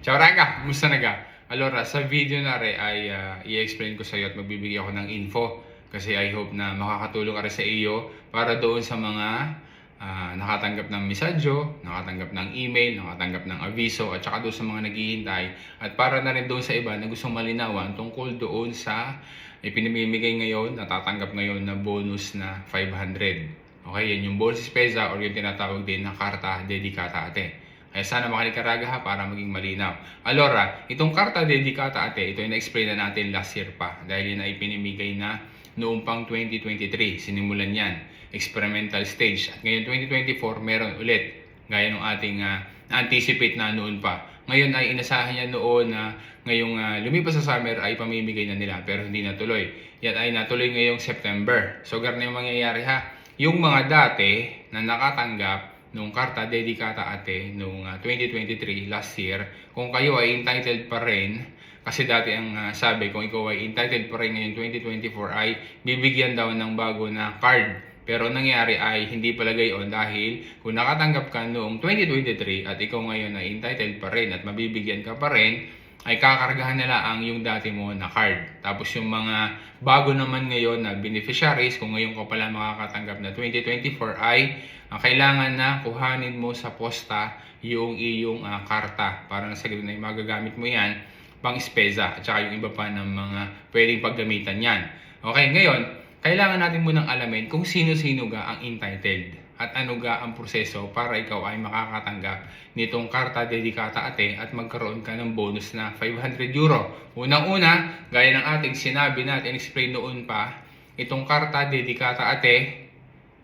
Ciao raga, kumusta na ka? Allora, sa video na re ay ah, i-explain ko sa iyo at magbibigay ako ng info kasi I hope na makakatulong ka sa iyo para doon sa mga ah, nakatanggap ng mesadyo, nakatanggap ng email, nakatanggap ng aviso at saka doon sa mga naghihintay at para na rin doon sa iba na gustong malinawan tungkol doon sa ipinamimigay ngayon, natatanggap ngayon na bonus na 500. Okay, yan yung bonus pesa or yung tinatawag din na karta dedikata ate. Kaya sana makinig ka raga ha para maging malinaw. Alora, itong karta dedikata ate, ito yung na-explain na natin last year pa dahil yun ay pinimigay na noong pang 2023. Sinimulan yan. Experimental stage. At ngayon 2024, meron ulit. Gaya ng ating ah, na-anticipate na noon pa. Ngayon ay inasahan niya noon na ngayong ah, lumipas sa summer ay pamimigay na nila pero hindi natuloy. Yan ay natuloy ngayong September. So ganun yung mangyayari ha. Yung mga dati na nakatanggap nung karta dedikata ate nung ah, 2023 last year, kung kayo ay entitled pa rin, kasi dati ang ah, sabi kung ikaw ay entitled pa rin ngayong 2024 ay bibigyan daw ng bago na card. Pero ang nangyari ay hindi pala gayon dahil kung nakatanggap ka noong 2023 at ikaw ngayon ay entitled pa rin at mabibigyan ka pa rin, ay kakargahan nila ang yung dati mo na card. Tapos yung mga bago naman ngayon na beneficiaries, kung ngayon ka pala makakatanggap na 2024 ay ang kailangan na kuhanin mo sa posta yung iyong ah, karta para sa ganun ay magagamit mo yan pang ispesa at saka yung iba pa ng mga pwedeng paggamitan yan. Okay, ngayon, kailangan natin munang alamin kung sino-sino ga ang entitled at ano ga ang proseso para ikaw ay makakatanggap nitong karta dedikata ate at magkaroon ka ng bonus na 500 euro. Unang-una, gaya ng ating sinabi natin, explain noon pa, itong karta dedikata ate,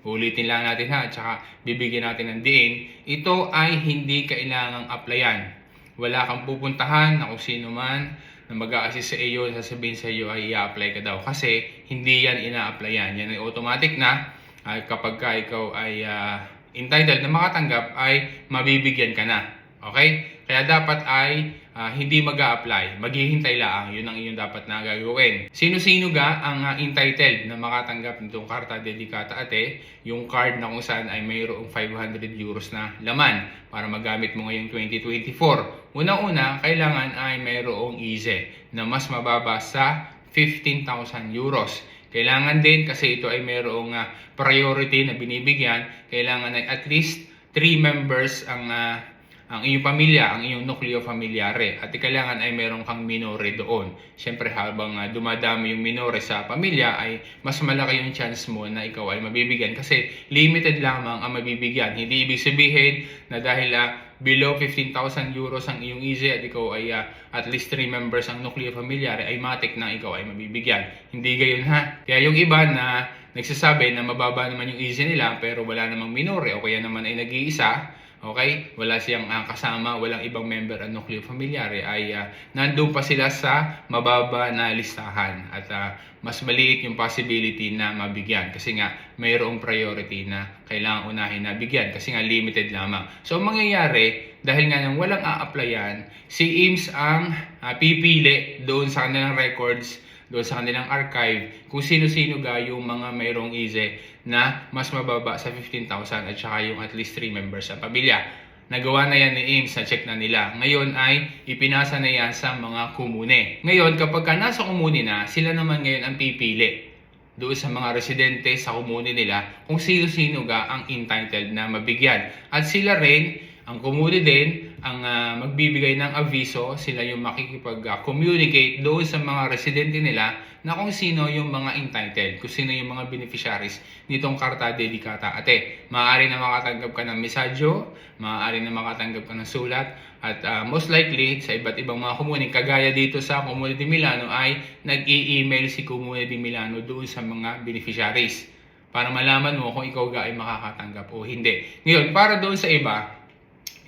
ulitin lang natin ha, at saka bibigyan natin ng diin, ito ay hindi kailangang applyan. Wala kang pupuntahan na kung sino man na mag-a-assist sa iyo, sasabihin sa iyo ay i-apply ka daw. Kasi hindi yan ina-applyan. Yan ay automatic na ay kapag ka ikaw ay ah, entitled na makatanggap ay mabibigyan ka na. Okay? Kaya dapat ay ah, hindi mag apply Maghihintay lang. Yun ang iyong dapat na gagawin. Sino-sino ga ang ah, entitled na makatanggap nitong karta dedikata ate? Yung card na kung saan ay mayroong 500 euros na laman para magamit mo ngayong 2024. Unang-una, kailangan ay mayroong easy na mas mababa sa 15,000 euros. Kailangan din kasi ito ay mayroong ah, priority na binibigyan, kailangan ay at least 3 members ang ah, ang iyong pamilya, ang iyong nucleo familiare at kailangan ay meron kang minore doon. Siyempre habang ah, dumadami yung minore sa pamilya ay mas malaki yung chance mo na ikaw ay mabibigyan kasi limited lamang ang mabibigyan. Hindi ibig sabihin na dahil ah, below 15,000 euros ang iyong easy at ikaw ay ah, at least 3 members ang nucleo familiare ay matik na ikaw ay mabibigyan. Hindi gayon ha. Kaya yung iba na nagsasabi na mababa naman yung easy nila pero wala namang minore o kaya naman ay nag-iisa, Okay? Wala siyang ah, kasama, walang ibang member ang nucleo familiare ay uh, nandun pa sila sa mababa na listahan at ah, mas maliit yung possibility na mabigyan kasi nga mayroong priority na kailangan unahin na bigyan kasi nga limited lamang. So ang mangyayari dahil nga nang walang a-applyan, si IMS ang ah, pipili doon sa kanilang records doon sa kanilang archive kung sino-sino ga yung mga mayroong easy na mas mababa sa 15,000 at saka yung at least 3 members sa pamilya. Nagawa na yan ni IMS, na-check na nila. Ngayon ay ipinasa na yan sa mga kumune. Ngayon, kapag ka nasa kumune na, sila naman ngayon ang pipili doon sa mga residente sa kumune nila kung sino-sino ga ang entitled na mabigyan. At sila rin, ang kumune din, ang ah, magbibigay ng aviso, sila yung makikipag-communicate doon sa mga residente nila na kung sino yung mga entitled, kung sino yung mga beneficiaries nitong karta dedikata. Ate, maaari na makatanggap ka ng mesadyo, maaari na makatanggap ka ng sulat, at ah, most likely sa iba't ibang mga komune, kagaya dito sa Comune de Milano ay nag-i-email si Comune de Milano doon sa mga beneficiaries para malaman mo kung ikaw ga ay makakatanggap o hindi. Ngayon, para doon sa iba,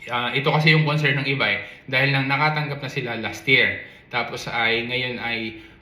Ah, ito kasi yung concern ng iba eh. Dahil nang nakatanggap na sila last year. Tapos ay ngayon ay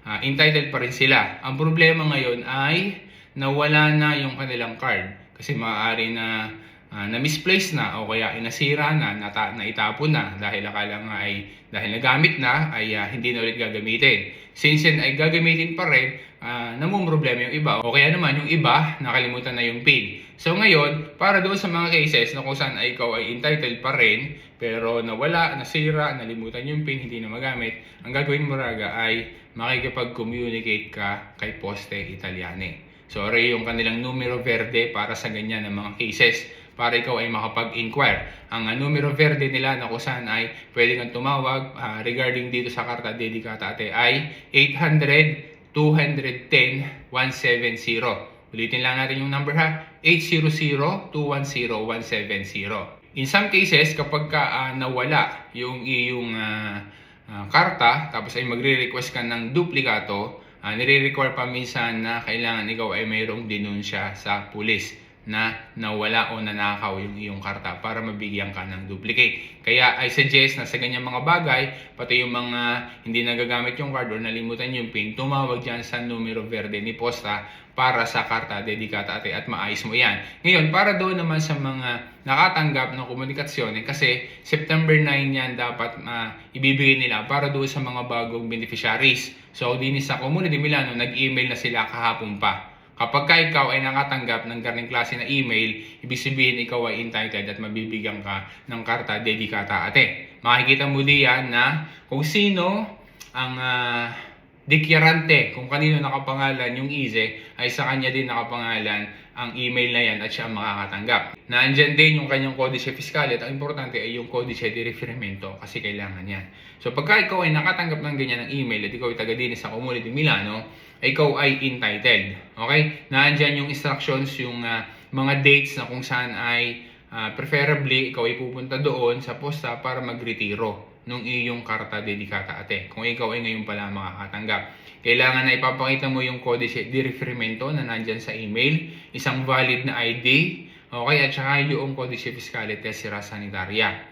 ah, entitled pa rin sila. Ang problema ngayon ay nawala na yung kanilang card. Kasi maaari na ah, na misplace na o kaya inasira na, nata, naitapon na dahil akala nga ay dahil nagamit na ay ah, hindi na ulit gagamitin. Since yan ay gagamitin pa rin, uh, namumroblema yung iba. O kaya naman yung iba, nakalimutan na yung PIN. So ngayon, para doon sa mga cases na kung saan ay ikaw ay entitled pa rin, pero nawala, nasira, nalimutan yung PIN, hindi na magamit, ang gagawin mo raga ay makikipag-communicate ka kay Poste Italiane. So, array yung kanilang numero verde para sa ganyan ng mga cases para ikaw ay makapag-inquire. Ang uh, numero verde nila na kung saan ay pwede kang tumawag ah, regarding dito sa karta dedicata ate ay 800 210 170. Ulitin lang natin yung number ha. 800-210-170. In some cases, kapag ka ah, nawala yung iyong ah, ah, karta, tapos ay magre-request ka ng duplikato, uh, nire-require pa minsan na kailangan ikaw ay mayroong denunsya sa pulis na nawala o nanakaw yung iyong karta para mabigyan ka ng duplicate. Kaya I suggest na sa ganyang mga bagay, pati yung mga hindi nagagamit yung card or nalimutan yung PIN, tumawag dyan sa numero verde ni Posta para sa karta dedicata ate at maayos mo yan. Ngayon, para doon naman sa mga nakatanggap ng komunikasyon, eh, kasi September 9 yan dapat uh, ibibigay nila para doon sa mga bagong beneficiaries. So, din sa Community Milano, nag-email na sila kahapon pa. Kapag ka ikaw ay nakatanggap ng ganong klase na email, ibig sabihin ikaw ay entitled at mabibigyan ka ng karta dedicata ate. Makikita mo diyan na kung sino ang uh, deklarante, kung kanino nakapangalan yung IZE, ay sa kanya din nakapangalan ang email na yan at siya ang makakatanggap. Nandyan din yung kanyang kodice fiscal at ang importante ay yung kodice di referimento kasi kailangan yan. So pagka ikaw ay nakatanggap ng ganyan ng email at ikaw ay taga din sa Comunidad Milano, ikaw ay entitled. Okay? Nandyan yung instructions, yung uh, mga dates na kung saan ay uh, preferably ikaw ay pupunta doon sa posta para magretiro ng iyong karta dedicata ate. Kung ikaw ay ngayon pala makakatanggap. Kailangan na ipapakita mo yung codice di referimento na nandyan sa email, isang valid na ID, okay, at saka yung codice fiscale tessera sanitaria.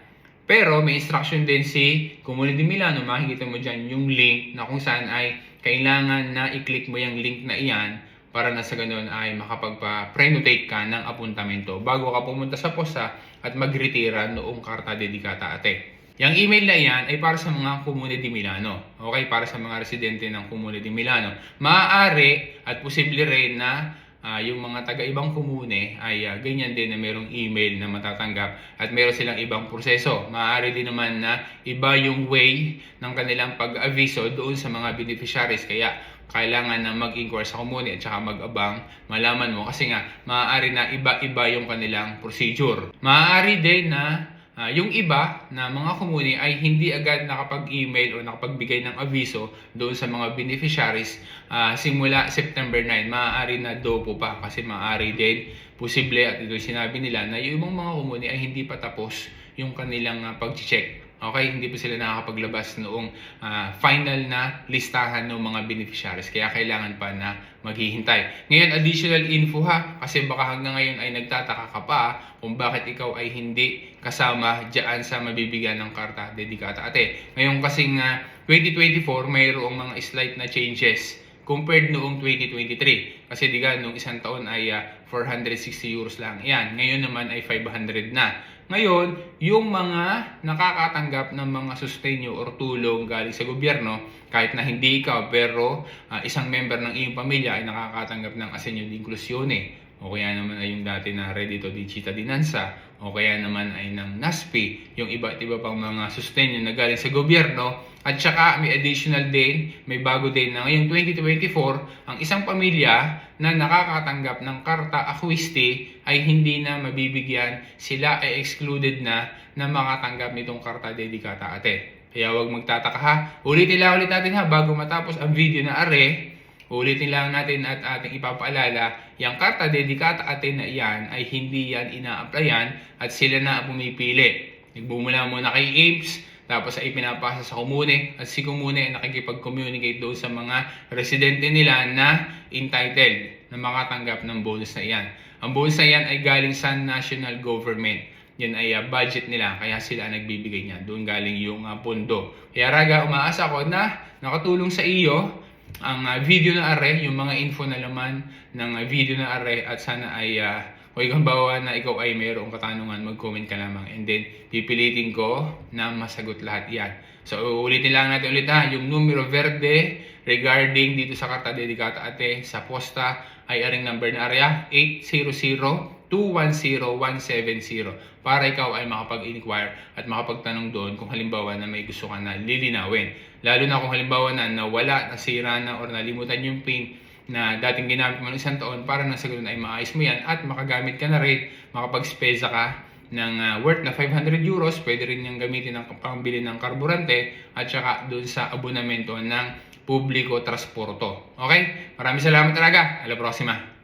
Pero may instruction din si Community Milano, makikita mo dyan yung link na kung saan ay kailangan na i-click mo yung link na iyan para na sa ganun ay makapagpa-prenotate ka ng apuntamento bago ka pumunta sa posta at magretira noong karta dedicata ate. Yung email na iyan ay para sa mga Comune di Milano. Okay, para sa mga residente ng Comune di Milano. Maaari at posible rin na uh, yung mga taga-ibang komune ay uh, ganyan din na mayroong email na matatanggap at mayroon silang ibang proseso. Maaari din naman na iba yung way ng kanilang pag-aviso doon sa mga beneficiaries. Kaya kailangan na mag-inquire sa komune at saka mag-abang malaman mo kasi nga maaari na iba-iba yung kanilang procedure. Maaari din na Uh, yung iba na mga komune ay hindi agad nakapag-email o nakapagbigay ng aviso doon sa mga beneficiaries uh, simula September 9. Maaari na dopo pa kasi maaari din posible at ito sinabi nila na yung mga komune ay hindi pa tapos yung kanilang uh, pag-check. Okay, hindi pa sila nakakapaglabas noong uh, final na listahan ng mga beneficiaries. Kaya kailangan pa na maghihintay. Ngayon, additional info ha, kasi baka hanggang ngayon ay nagtataka ka pa kung bakit ikaw ay hindi kasama dyan sa mabibigyan ng karta dedicata ate. Ngayon kasing uh, 2024, mayroong mga slight na changes compared noong 2023. Kasi diga, noong isang taon ay uh, 460 euros lang. Yan, ngayon naman ay 500 na. Ngayon, yung mga nakakatanggap ng mga sustenyo or tulong galing sa gobyerno, kahit na hindi ikaw pero uh, isang member ng iyong pamilya ay nakakatanggap ng asenyo di inklusione o kaya naman ay yung dati na Reddito di Cittadinanza o kaya naman ay ng NASPI, yung iba't iba pang mga sustenyo na galing sa gobyerno at saka may additional din, may bago din na ngayong 2024, ang isang pamilya na nakakatanggap ng karta acquisti ay hindi na mabibigyan, sila ay excluded na na makatanggap nitong karta dedicata ate. Kaya huwag magtataka ha. Ulitin lang ulit natin ha bago matapos ang video na are. Ulitin lang natin at ating ipapaalala, yung karta dedicata ate na iyan ay hindi yan ina-applyan at sila na pumipili. Nagbumula muna kay AIMS, tapos ay pinapasa sa komune at si komune nakikipag-communicate doon sa mga residente nila na entitled na makatanggap ng bonus na iyan. Ang bonus na iyan ay galing sa national government. Yan ay uh, budget nila kaya sila nagbibigay niya. Doon galing yung uh, pondo. Kaya Raga, umaasa ko na nakatulong sa iyo ang uh, video na are, yung mga info na laman ng uh, video na are at sana ay uh, o ikaw bawa na ikaw ay mayroong katanungan, mag-comment ka lamang. And then, pipilitin ko na masagot lahat yan. So, ulitin lang natin ulit ha, yung numero verde regarding dito sa Karta Dedicata Ate sa posta ay aring number na area 800 210-170 para ikaw ay makapag-inquire at makapagtanong doon kung halimbawa na may gusto ka na lilinawin. Lalo na kung halimbawa na nawala, nasira na or nalimutan yung pin na dating ginamit mo ng isang taon para nang sa ganun ay maayos mo yan at makagamit ka na rin, makapag-spesa ka ng ah, worth na 500 euros, pwede rin niyang gamitin ng pambili ng karburante at saka doon sa abonamento ng publiko transporto. Okay? Maraming salamat talaga. Ala próxima.